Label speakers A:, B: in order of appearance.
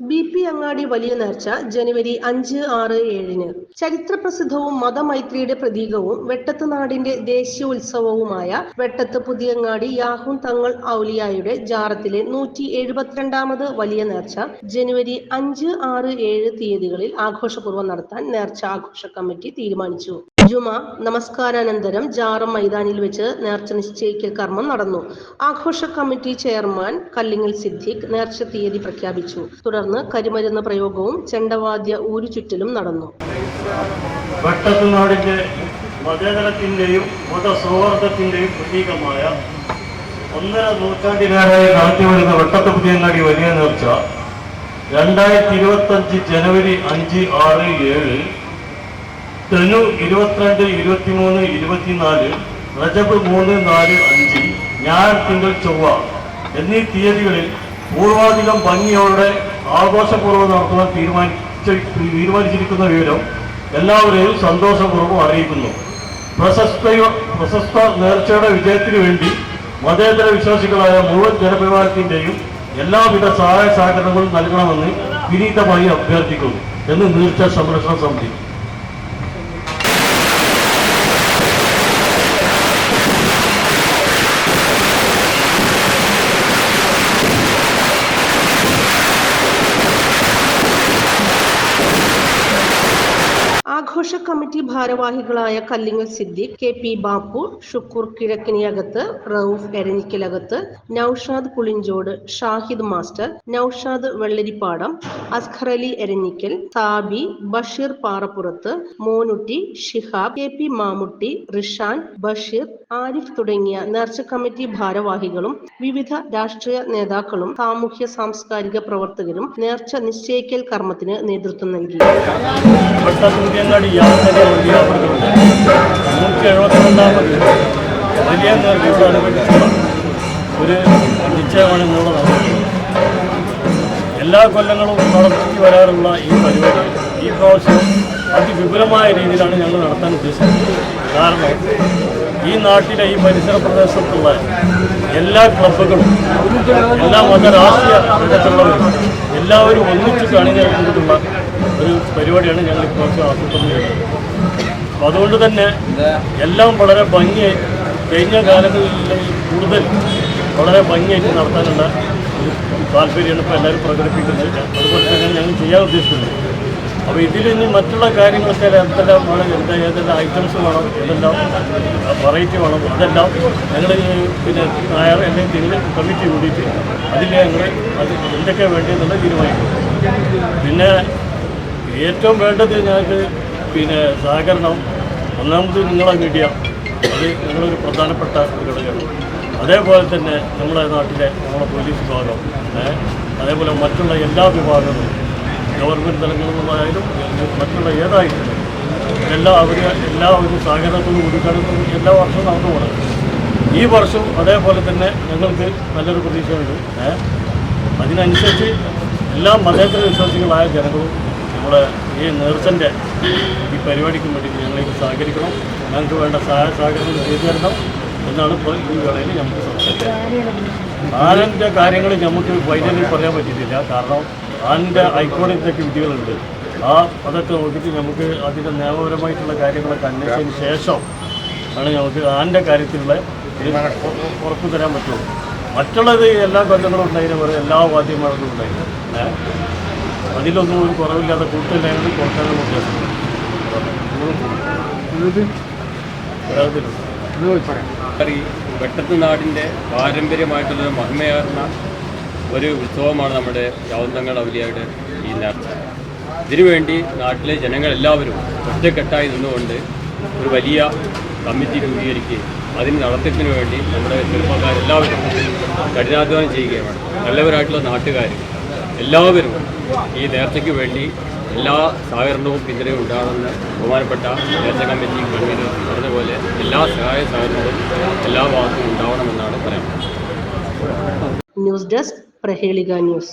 A: B P അങ്ങാടി വലിയ നേർച്ച ജനുവരി അഞ്ച് ആറ് ഏഴിന്. ചരിത്രപ്രസിദ്ധവും മതമൈത്രിയുടെ പ്രതീകവും വെട്ടത്ത് നാടിന്റെ ദേശീയ ഉത്സവവുമായ വെട്ടത്ത് പുതിയങ്ങാടി യാഹൂൻ തങ്ങൾ ഔലിയായുടെ ജാറത്തിലെ നൂറ്റി എഴുപത്തിരണ്ടാമത് വലിയ നേർച്ച ജനുവരി അഞ്ച് ആറ് ഏഴ് തീയതികളിൽ ആഘോഷപൂർവം നടത്താൻ നേർച്ച ആഘോഷ കമ്മിറ്റി തീരുമാനിച്ചു. ജുമ നമസ്കാരാനന്തരം ജാറം മൈതാനിൽ വെച്ച് നേർച്ച നിശ്ചയിക്കൽ കർമ്മം നടന്നു. ആഘോഷ കമ്മിറ്റി ചെയർമാൻ കല്ലിങ്ങൽ സിദ്ദിഖ് നേർച്ച തീയതി പ്രഖ്യാപിച്ചു. തുടർന്ന് കരിമരുന്ന് പ്രയോഗവും ചെണ്ടവാദ്യ ഊരുചുറ്റലും നടന്നു.
B: പ്രതീകമായ ഒന്നര നൂറ്റാണ്ടിലേറെയായി നടത്തിവരുന്ന വെട്ടത്ത് പുതിയങ്ങാടി വലിയ നേർച്ച രണ്ടായിരത്തി ഇരുപത്തഞ്ച് ജനുവരി അഞ്ച് ആറ് ഏഴ് ധനു ഇരുപത്തിരണ്ട് ഇരുപത്തിമൂന്ന് ഇരുപത്തിനാല് റജബ് മൂന്ന് നാല് അഞ്ച് ഞാൻ തിങ്കൾ ചൊവ്വ എന്നീ തീയതികളിൽ പൂർവാധികം ഭംഗിയോടെ ആഘോഷപൂർവം നടത്തുവാൻ തീരുമാനിച്ച തീരുമാനിച്ചിരിക്കുന്ന വിവരം എല്ലാവരെയും സന്തോഷപൂർവം അറിയിക്കുന്നു. പ്രശസ്ത പ്രശസ്ത നേർച്ചയുടെ വിജയത്തിനു വേണ്ടി മതേതര വിശ്വാസികളായ മുഴുവൻ ജനവിഭാഗത്തിന്റെയും എല്ലാവിധ സഹായ സഹകരണങ്ങളും നൽകണമെന്ന് വിനീതമായി അഭ്യർത്ഥിക്കുന്നു എന്ന് നീർച്ച സംരക്ഷണ സമിതി.
A: ആഘോഷ കമ്മിറ്റി ഭാരവാഹികളായ Kallingal Siddique K P Bappu Shukkur Kizhakkiniyakath Rauf Eranjikkalakath Noushad Pulinchode Shahid master Noushad Vellaripadam Askar Ali Eranjikkal Sabi Basheer Parappurath Monutty Shihab K P Mammootty Rishan Basheer Arif തുടങ്ങിയ നേർച്ച കമ്മിറ്റി ഭാരവാഹികളും വിവിധ രാഷ്ട്രീയ നേതാക്കളും സാമൂഹ്യ സാംസ്കാരിക പ്രവർത്തകരും നേർച്ച നിശ്ചയിക്കൽ കർമ്മത്തിന് നേതൃത്വം നൽകി.
B: യാത്രയുടെ വലിയ അപകടമുണ്ട് നൂറ്റി എഴുപത്തിരണ്ടാമത് വലിയ നേർച്ചയോടനുബന്ധിച്ചുള്ള ഒരു നിശ്ചയമാണ് എന്നുള്ളതാണ് എല്ലാ കൊല്ലങ്ങളും നടത്തി വരാറുള്ള ഈ പരിപാടി ഈ പ്രാവശ്യം അതിവിപുലമായ രീതിയിലാണ് ഞങ്ങൾ നടത്താൻ ഉദ്ദേശിക്കുന്നത്. കാരണം ഈ നാട്ടിലെ ഈ പരിസര പ്രദേശത്തുള്ള എല്ലാ ക്ലബുകളും എല്ലാ മതരാഷ്ട്രീയ രംഗത്തുള്ളവരും എല്ലാവരും ഒന്നിച്ച് കാണിച്ചുകൊണ്ടുള്ള ഒരു പരിപാടിയാണ് ഞങ്ങൾ ഇപ്രാവശ്യം ആസൂത്രണം ചെയ്യുന്നത് അപ്പോൾ അതുകൊണ്ട് തന്നെ എല്ലാം വളരെ ഭംഗിയായി കഴിഞ്ഞ കാലങ്ങളിൽ കൂടുതൽ വളരെ ഭംഗിയായിട്ട് നടത്താനുള്ള ഒരു താല്പര്യമാണ് ഇപ്പോൾ എല്ലാവരും പ്രകടിപ്പിക്കുന്നത്. അതുപോലെ തന്നെയാണ് ഞങ്ങൾ ചെയ്യാൻ ഉദ്ദേശിക്കുന്നത് അപ്പോൾ ഇതിൽ ഇനി മറ്റുള്ള കാര്യങ്ങളൊക്കെ എന്തെല്ലാം വേണം എന്താ ഏതെല്ലാം ഐറ്റംസ് വേണം എന്തെല്ലാം വെറൈറ്റി വേണം അതെല്ലാം ഞങ്ങൾ പിന്നെ നായർ അല്ലെങ്കിൽ തിങ്കൾ കമ്മിറ്റി കൂടിയിട്ട് അതിൽ ഞങ്ങൾ അത് എന്തൊക്കെയാണ് വേണ്ടതെന്നുള്ള തീരുമാനിക്കും. പിന്നെ ഏറ്റവും വേണ്ടത് ഞങ്ങൾക്ക് പിന്നെ സഹകരണം ഒന്നാമത് നിങ്ങളെ മീഡിയ അത് ഞങ്ങളൊരു പ്രധാനപ്പെട്ട ഒരു ഘടകമാണ്. അതേപോലെ തന്നെ നമ്മുടെ നാട്ടിലെ നമ്മുടെ പോലീസ് വിഭാഗം അതേപോലെ മറ്റുള്ള എല്ലാ വിഭാഗങ്ങളും ഗവൺമെന്റ് തലങ്ങളിൽ നിന്നായാലും മറ്റുള്ള ഏതായാലും എല്ലാ അവർ എല്ലാ ഒരു സഹകരണത്തോടും ഇത് എല്ലാ വർഷവും നടന്നു പോകുന്നത് ഈ വർഷം അതേപോലെ തന്നെ ഞങ്ങൾക്ക് നല്ലൊരു പ്രതീക്ഷയുണ്ട് അതിനനുസരിച്ച് എല്ലാ മതേതര വിശ്വാസികളായ ജനങ്ങളും നമ്മുടെ ഈ നേഴ്സിന്റെ ഈ പരിപാടിക്ക് വേണ്ടി ഞങ്ങളേക്ക് സഹകരിക്കണം. ഞങ്ങൾക്ക് വേണ്ട സഹായ സഹകരണം ചെയ്തു തരണം എന്നാണ് ഇപ്പോൾ ഈ വേളയിൽ നമുക്ക് സംസാരിക്കുന്നത് ആനന്റെ കാര്യങ്ങൾ നമുക്ക് ഫൈനലിൽ പറയാൻ പറ്റിയിട്ടില്ല. കാരണം ആനന്റെ ഹൈക്കോടതിയിലൊക്കെ വിധികളുണ്ട്. ആ അതൊക്കെ നോക്കിയിട്ട് നമുക്ക് അതിന്റെ നിയമപരമായിട്ടുള്ള കാര്യങ്ങളൊക്കെ അന്വേഷിച്ചതിന് ശേഷം ആണ് നമുക്ക് ആന്റെ കാര്യത്തിലുള്ള ഉറപ്പ് തരാൻ പറ്റുള്ളൂ. മറ്റുള്ളത് എല്ലാ കൊല്ലങ്ങളും ഉണ്ടായിരുന്നു എല്ലാ വാദ്യമാർക്കും ഉണ്ടായിരുന്നു? അതിലൊന്നും ഒരു കുറവില്ലാതെ കൂട്ടില്ലായിരുന്നു കുറക്കാനുള്ള ഉദ്ദേശം
C: വെട്ടത്ത് നാടിന്റെ പാരമ്പര്യമായിട്ടുള്ള മഹിമയാർന്ന ഒരു ഉത്സവമാണ് നമ്മുടെ യാവന്തങ്ങൾ അവലിയായിട്ട് ഈ നേർച്ച. ഇതിനുവേണ്ടി നാട്ടിലെ ജനങ്ങളെല്ലാവരും ഒറ്റക്കെട്ടായി നിന്നുകൊണ്ട് ഒരു വലിയ കമ്മിറ്റി രൂപീകരിക്കുകയും അതിന് നടത്തിപ്പിന് വേണ്ടി നമ്മുടെ ചെറുപ്പക്കാരെല്ലാവരും കഠിനാധ്വാനം ചെയ്യുകയാണ് നല്ലവരായിട്ടുള്ള നാട്ടുകാർ എല്ലാവരും ഈ നേർച്ചയ്ക്ക് വേണ്ടി എല്ലാ സഹകരണവും പിന്തുണയും ഉണ്ടാകുമെന്ന് ബഹുമാനപ്പെട്ട നേർച്ച കമ്മിറ്റി കൺവീനർ പറഞ്ഞതുപോലെ എല്ലാ സഹായ സഹകരണവും എല്ലാ ഭാഗത്തും ഉണ്ടാവണമെന്നാണ് പറയുന്നത്
A: ന്യൂസ് ഡെസ്ക് പ്രഹേളിക ന്യൂസ്.